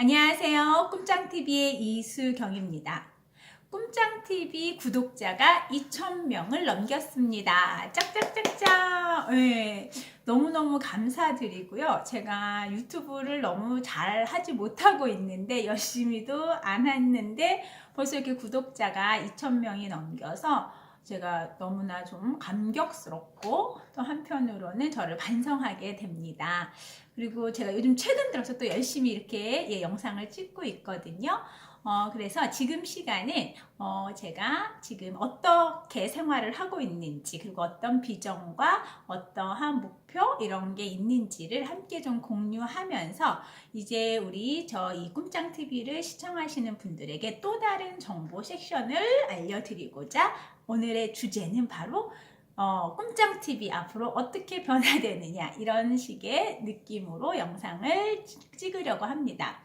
안녕하세요. 꿈짱TV의 이수경입니다. 꿈짱TV 구독자가 2,000명을 넘겼습니다. 짝짝짝짝! 네, 너무너무 감사드리고요. 제가 유튜브를 너무 잘 하지 못하고 있는데, 열심히도 안 했는데, 벌써 이렇게 구독자가 2,000명이 넘겨서 제가 너무나 좀 감격스럽고 또 한편으로는 저를 반성하게 됩니다. 그리고 제가 요즘 최근 들어서 또 열심히 이렇게 예, 영상을 찍고 있거든요. 어, 그래서 지금 시간은 어, 제가 지금 어떻게 생활을 하고 있는지 그리고 어떤 비전과 어떠한 목표 이런 게 있는지를 함께 좀 공유하면서 이제 우리 저 이 꿈짱 TV를 시청하시는 분들에게 또 다른 정보 섹션을 알려드리고자 오늘의 주제는 바로 어, 꿈짱 TV 앞으로 어떻게 변화되느냐 이런 식의 느낌으로 영상을 찍- 찍으려고 합니다.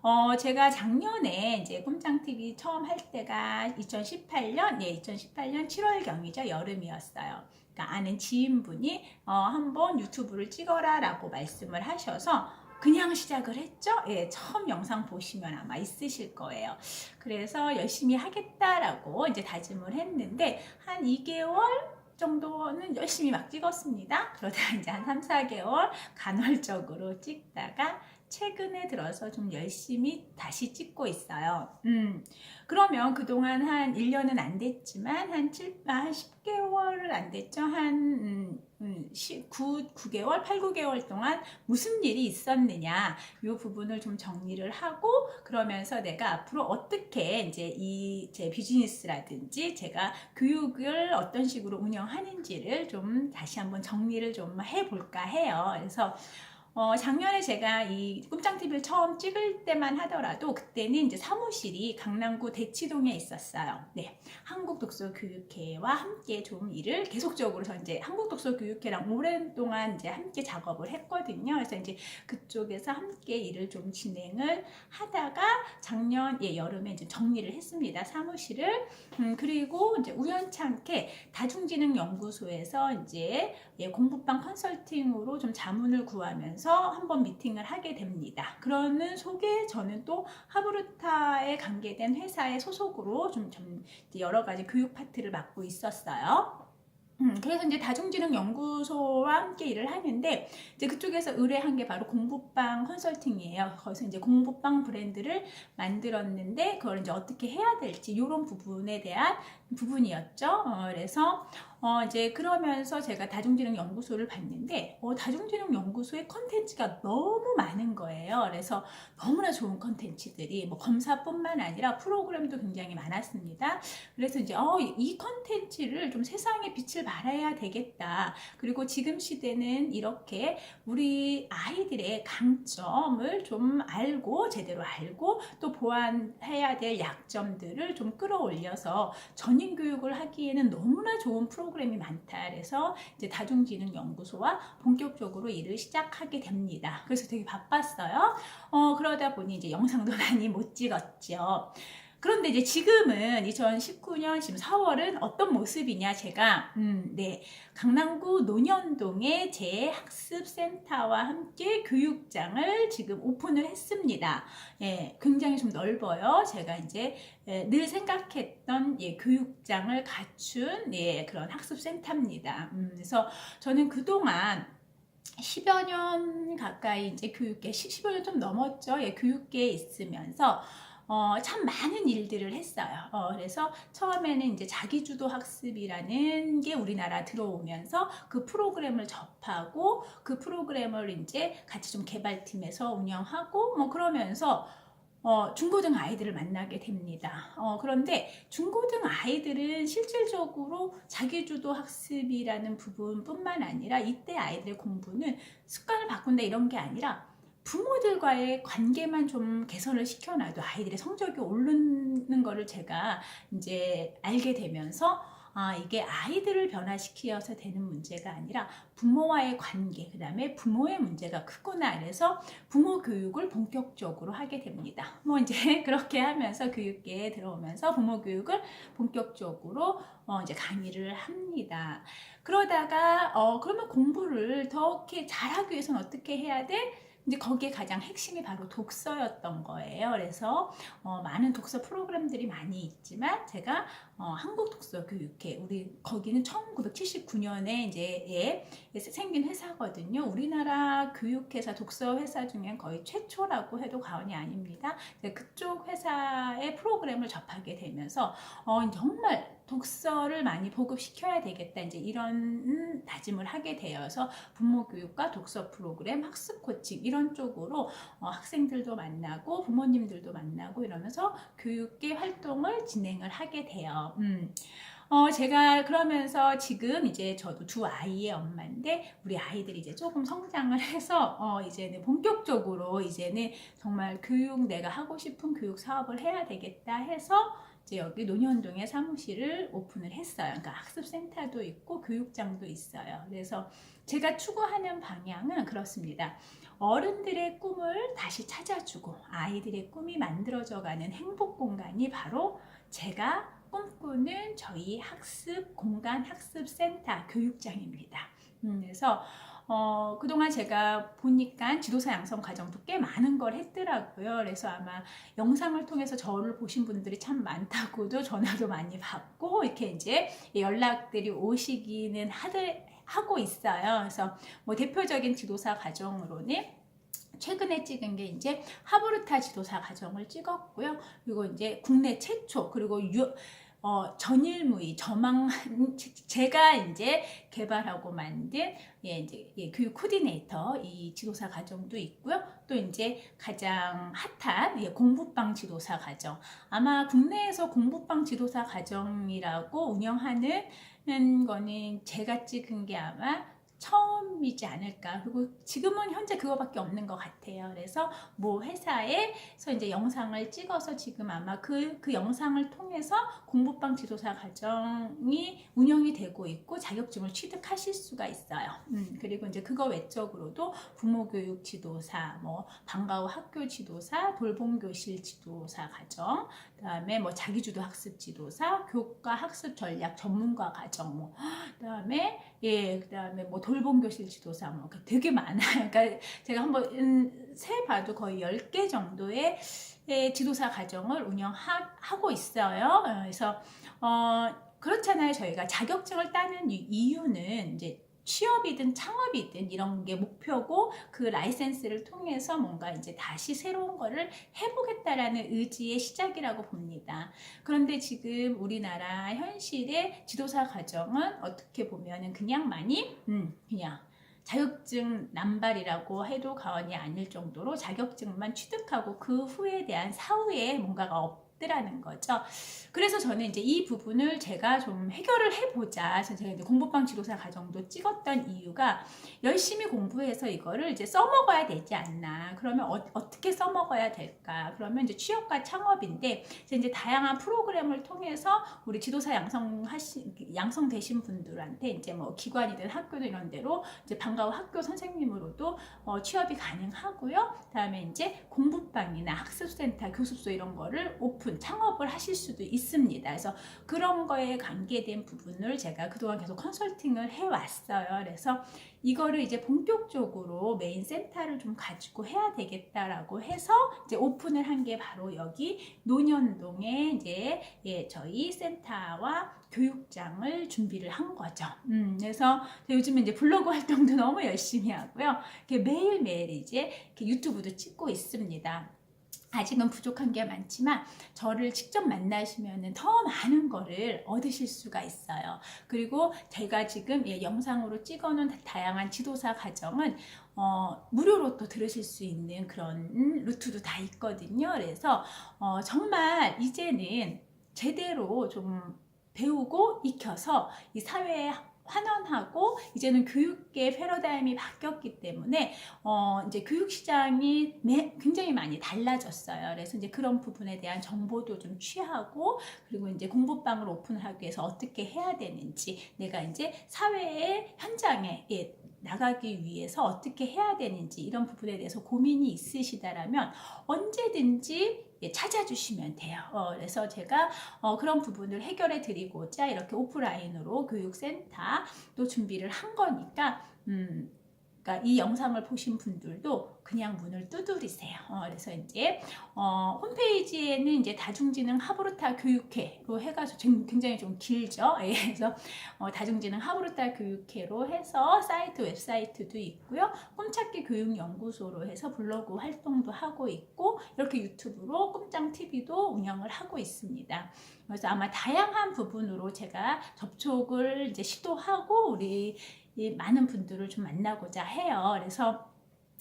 어, 제가 작년에 이제 꿈짱 TV 처음 할 때가 2018년, 예, 2018년 7월경이죠. 여름이었어요. 그러니까 아는 지인분이 어, 한번 유튜브를 찍어라 라고 말씀을 하셔서 그냥 시작을 했죠. 예, 처음 영상 보시면 아마 있으실 거예요. 그래서 열심히 하겠다라고 이제 다짐을 했는데 한 2개월 정도는 열심히 막 찍었습니다. 그러다 이제 한 3, 4개월 간헐적으로 찍다가 최근에 들어서 좀 열심히 다시 찍고 있어요. 음. 그러면 그동안 한 1년은 안 됐지만 한 7, 아, 한 10개월은 안 됐죠. 한 음, 음, 9, 9개월, 8, 9개월 동안 무슨 일이 있었느냐 이 부분을 좀 정리를 하고 그러면서 내가 앞으로 어떻게 이제 이 제 비즈니스라든지 제가 교육을 어떤 식으로 운영하는지를 좀 다시 한번 정리를 좀 해볼까 해요. 그래서 어, 작년에 제가 이 꿈짱TV를 처음 찍을 때만 하더라도 그때는 이제 사무실이 강남구 대치동에 있었어요. 네. 한국독서교육회와 함께 좀 일을 계속적으로 저 이제 한국독서교육회랑 오랜동안 이제 함께 작업을 했거든요. 그래서 이제 그쪽에서 함께 일을 좀 진행을 하다가 작년 예, 여름에 이제 정리를 했습니다. 사무실을. 음, 그리고 이제 우연찮게 다중지능연구소에서 이제 예, 공부방 컨설팅으로 좀 자문을 구하면서 한번 미팅을 하게 됩니다. 그러는 속에 저는 또 하브루타에 관계된 회사의 소속으로 좀, 좀 여러 가지 교육 파트를 맡고 있었어요. 음, 그래서 이제 다중지능 연구소와 함께 일을 하는데 이제 그쪽에서 의뢰한 게 바로 공부방 컨설팅이에요. 거기서 이제 공부방 브랜드를 만들었는데 그걸 이제 어떻게 해야 될지 이런 부분에 대한 부분이었죠. 어, 그래서 어, 이제 그러면서 제가 다중지능 연구소를 봤는데 어, 다중지능 연구소의 컨텐츠가 너무 많은 거예요. 그래서 너무나 좋은 컨텐츠들이 뭐 검사뿐만 아니라 프로그램도 굉장히 많았습니다. 그래서 이제 어, 이 컨텐츠를 좀 세상에 빛을 발해야 되겠다. 그리고 지금 시대는 이렇게 우리 아이들의 강점을 좀 알고 제대로 알고 또 보완해야 될 약점들을 좀 끌어올려서 전인 교육을 하기에는 너무나 좋은 프로그램 이 많다. 그래서 이제 다중지능 연구소와 본격적으로 일을 시작하게 됩니다. 그래서 되게 바빴어요. 어, 그러다 보니 이제 영상도 많이 못 찍었죠. 그런데 이제 지금은 2019년 지금 4월은 어떤 모습이냐 제가 음, 네 강남구 논현동의 제 학습센터와 함께 교육장을 지금 오픈을 했습니다. 예, 굉장히 좀 넓어요. 제가 이제 예, 늘 생각했던 예, 교육장을 갖춘 예, 그런 학습센터입니다. 음, 그래서 저는 그동안 10여 년 가까이 이제 교육계, 10여 년 좀 넘었죠. 예, 교육계에 있으면서 어, 참 많은 일들을 했어요. 어, 그래서 처음에는 이제 자기주도 학습이라는 게 우리나라 들어오면서 그 프로그램을 접하고 그 프로그램을 이제 같이 좀 개발팀에서 운영하고 뭐 그러면서 어, 중고등 아이들을 만나게 됩니다. 어, 그런데 중고등 아이들은 실질적으로 자기주도 학습이라는 부분뿐만 아니라 이때 아이들의 공부는 습관을 바꾼다 이런 게 아니라 부모들과의 관계만 좀 개선을 시켜놔도 아이들의 성적이 오르는 거를 제가 이제 알게 되면서 아, 이게 아이들을 변화시켜서 되는 문제가 아니라 부모와의 관계, 그 다음에 부모의 문제가 크구나. 그래서 부모 교육을 본격적으로 하게 됩니다. 뭐 이제 그렇게 하면서 교육계에 들어오면서 부모 교육을 본격적으로 어 이제 강의를 합니다. 그러다가 어 그러면 공부를 더 이렇게 잘하기 위해서는 어떻게 해야 돼? 이제 거기에 가장 핵심이 바로 독서였던 거예요. 그래서 어, 많은 독서 프로그램들이 많이 있지만 제가 어, 한국 독서 교육회 우리 거기는 1979년에 이제 예, 생긴 회사거든요. 우리나라 교육회사 독서 회사 중엔 거의 최초라고 해도 과언이 아닙니다. 그쪽 회사의 프로그램을 접하게 되면서 어, 정말 독서를 많이 보급시켜야 되겠다. 이제 이런 다짐을 하게 되어서 부모 교육과 독서 프로그램, 학습 코칭 이런 쪽으로 어, 학생들도 만나고 부모님들도 만나고 이러면서 교육계 활동을 진행을 하게 돼요. 음. 어, 제가 그러면서 지금 이제 저도 두 아이의 엄마인데 우리 아이들이 이제 조금 성장을 해서 어, 이제는 본격적으로 이제는 정말 교육 내가 하고 싶은 교육 사업을 해야 되겠다 해서 이제 여기 논현동에 사무실을 오픈을 했어요. 그러니까 학습센터도 있고 교육장도 있어요. 그래서 제가 추구하는 방향은 그렇습니다. 어른들의 꿈을 다시 찾아주고 아이들의 꿈이 만들어져가는 행복 공간이 바로 제가 꿈꾸는 저희 학습 공간 학습센터 교육장입니다. 음, 그래서 어, 그동안 제가 보니까 지도사 양성 과정도 꽤 많은 걸 했더라고요. 그래서 아마 영상을 통해서 저를 보신 분들이 참 많다고도 전화도 많이 받고, 이렇게 이제 연락들이 오시기는 하들, 하고 있어요. 그래서 뭐 대표적인 지도사 과정으로는 최근에 찍은 게 이제 하브르타 지도사 과정을 찍었고요. 그리고 이제 국내 최초, 그리고 유, 어, 전일무이 저망 제가 이제 개발하고 만든 예, 이제 예, 교육 코디네이터 이 지도사 과정도 있고요. 또 이제 가장 핫한 예, 공부방 지도사 과정. 아마 국내에서 공부방 지도사 과정이라고 운영하는 거는 제가 찍은 게 아마 처음이지 않을까. 그리고 지금은 현재 그거밖에 없는 것 같아요. 그래서 뭐 회사에서 이제 영상을 찍어서 지금 아마 그, 그 영상을 통해서 공부방 지도사 과정이 운영이 되고 있고 자격증을 취득하실 수가 있어요. 음, 그리고 이제 그거 외적으로도 부모교육 지도사, 뭐 방과 후 학교 지도사, 돌봄교실 지도사 과정, 그다음에 뭐 자기주도 학습 지도사, 교과 학습 전략 전문가 과정, 뭐 그다음에 예, 그다음에 뭐 돌봄 교실 지도사 뭐 되게 많아요. 그러니까 제가 한번 음, 세 봐도 거의 10개 정도의 예, 지도사 과정을 운영하고 있어요. 그래서 어 그렇잖아요. 저희가 자격증을 따는 이유는 이제 취업이든 창업이든 이런 게 목표고 그 라이센스를 통해서 뭔가 이제 다시 새로운 거를 해보겠다라는 의지의 시작이라고 봅니다. 그런데 지금 우리나라 현실의 지도사 과정은 어떻게 보면은 그냥 많이 음 그냥 자격증 남발이라고 해도 과언이 아닐 정도로 자격증만 취득하고 그 후에 대한 사후에 뭔가가 없 없더라는 거죠. 그래서 저는 이제 이 부분을 제가 좀 해결을 해보자. 그래서 제가 이제 공부방 지도사 과정도 찍었던 이유가 열심히 공부해서 이거를 이제 써먹어야 되지 않나. 그러면 어, 떻게 써먹어야 될까? 그러면 이제 취업과 창업인데 이제 다양한 프로그램을 통해서 우리 지도사 양성하신 양성되신 분들한테 이제 뭐 기관이든 학교든 이런 데로 이제 방과후 학교 선생님으로도 어, 취업이 가능하고요. 그다음에 이제 공부방이나 학습센터, 교습소 이런 거를 오픈 오픈 창업을 하실 수도 있습니다. 그래서 그런 거에 관계된 부분을 제가 그동안 계속 컨설팅을 해왔어요. 그래서 이거를 이제 본격적으로 메인 센터를 좀 가지고 해야 되겠다라고 해서 이제 오픈을 한 게 바로 여기 논현동에 이제 예, 저희 센터와 교육장을 준비를 한 거죠. 음, 그래서 요즘에 이제 블로그 활동도 너무 열심히 하고요. 매일매일 이제 유튜브도 찍고 있습니다. 아직은 부족한 게 많지만 저를 직접 만나시면 더 많은 거를 얻으실 수가 있어요. 그리고 제가 지금 예, 영상으로 찍어놓은 다양한 지도사 과정은 어, 무료로 또 들으실 수 있는 그런 루트도 다 있거든요. 그래서 어, 정말 이제는 제대로 좀 배우고 익혀서 이 사회에 환원하고 이제는 교육계 패러다임이 바뀌었기 때문에 어 이제 교육 시장이 굉장히 많이 달라졌어요. 그래서 이제 그런 부분에 대한 정보도 좀 취하고 그리고 이제 공부방을 오픈하기 위해서 어떻게 해야 되는지 내가 이제 사회의 현장에 예, 나가기 위해서 어떻게 해야 되는지 이런 부분에 대해서 고민이 있으시다라면 언제든지 예, 찾아주시면 돼요. 어, 그래서 제가 어, 그런 부분을 해결해 드리고자 이렇게 오프라인으로 교육센터 또 준비를 한 거니까 음, 그러니까 이 영상을 보신 분들도 그냥 문을 두드리세요. 어, 그래서 이제 어, 홈페이지에는 이제 다중지능 하브루타 교육회로 해가지고 굉장히 좀 길죠. 예, 그래서 어, 다중지능 하브루타 교육회로 해서 사이트 웹사이트도 있고요. 꿈찾기 교육연구소로 해서 블로그 활동도 하고 있고 이렇게 유튜브로 꿈짱 TV도 운영을 하고 있습니다. 그래서 아마 다양한 부분으로 제가 접촉을 이제 시도하고 우리 이 많은 분들을 좀 만나고자 해요. 그래서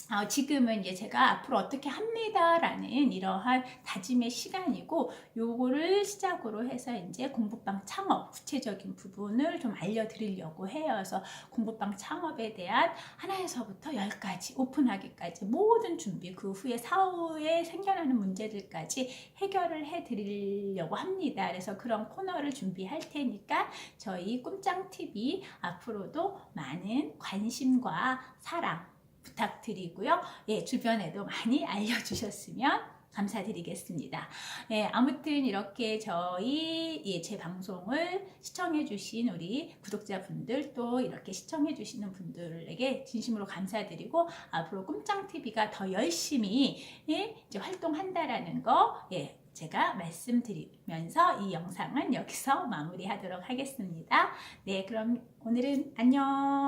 어, 지금은 이제 제가 앞으로 어떻게 합니다라는 이러한 다짐의 시간이고 요거를 시작으로 해서 이제 공부방 창업 구체적인 부분을 좀 알려드리려고 해요. 그래서 공부방 창업에 대한 하나에서부터 열까지 오픈하기까지 모든 준비 그 후에 사후에 생겨나는 문제들까지 해결을 해드리려고 합니다. 그래서 그런 코너를 준비할 테니까 저희 꿈짱 TV 앞으로도 많은 관심과 사랑 부탁드리고요. 예, 주변에도 많이 알려주셨으면 감사드리겠습니다. 예, 아무튼 이렇게 저희 예, 제 방송을 시청해주신 우리 구독자분들 또 이렇게 시청해주시는 분들에게 진심으로 감사드리고 앞으로 꿈짱TV가 더 열심히 예, 이제 활동한다라는 거 예, 제가 말씀드리면서 이 영상은 여기서 마무리하도록 하겠습니다. 네, 그럼 오늘은 안녕.